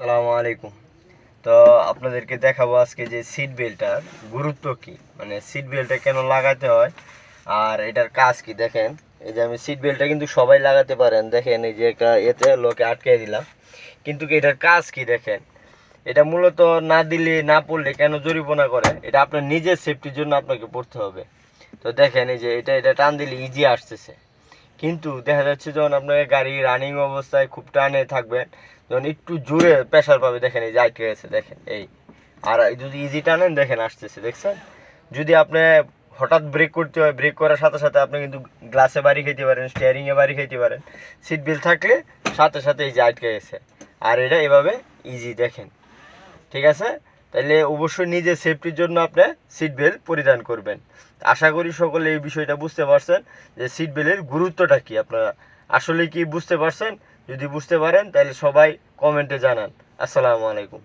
আসসালামু আলাইকুম। তো আপনাদেরকে দেখাবো আজকে যে সিট বেল্টটার গুরুত্ব কি। মানে সিট বেল্টটা কেন লাগাতে হয় আর এটার কাজ কি দেখেন। এই যে আমি সিট বেল্টটা কিন্তু সবাই লাগাতে পারেন। দেখেন এই যে একটা এতে লোকে আটকে দিলাম। কিন্তু এটার কাজ কি দেখেন? এটা মূলত না দিলে, না পড়লে কেন জরিমানা করে? এটা আপনার নিজের সেফটির জন্য আপনাকে পড়তে হবে। তো দেখেন এই যে এটা এটা টান দিলে ইজি আসতেছে। কিন্তু দেখা যাচ্ছে যখন আপনাকে গাড়ি রানিং অবস্থায় খুব টানে থাকবেন যখন একটু জোরে প্রেশার পাবে, দেখেন এই যে আটকে গেছে দেখেন, এই। আর যদি ইজি টানেন, দেখেন আসতেছে, দেখছেন? যদি আপনি হঠাৎ ব্রেক করতে হয় ব্রেক করার সাথে সাথে আপনি কিন্তু গ্লাসে বাড়ি খেতে পারেন স্টিয়ারিংয়ে বাড়ি খেতে পারেন সিট বেল্ট থাকলে সাথে সাথে এই যে আটকে গেছে আর এটা এভাবে ইজি দেখেন। ঠিক আছে? তাহলে অবশ্যই নিজের সেফটির জন্য আপনি সিট বেল্ট পরিধান করবেন। আশা করি সকলে এই বিষয়টা বুঝতে পারছেন যে সিট বেল্টের গুরুত্বটা কি, আপনারা। আসলে কি বুঝতে পারছেন? যদি বুঝতে পারেন তাহলে সবাই কমেন্টে জানান। আসসালামু আলাইকুম।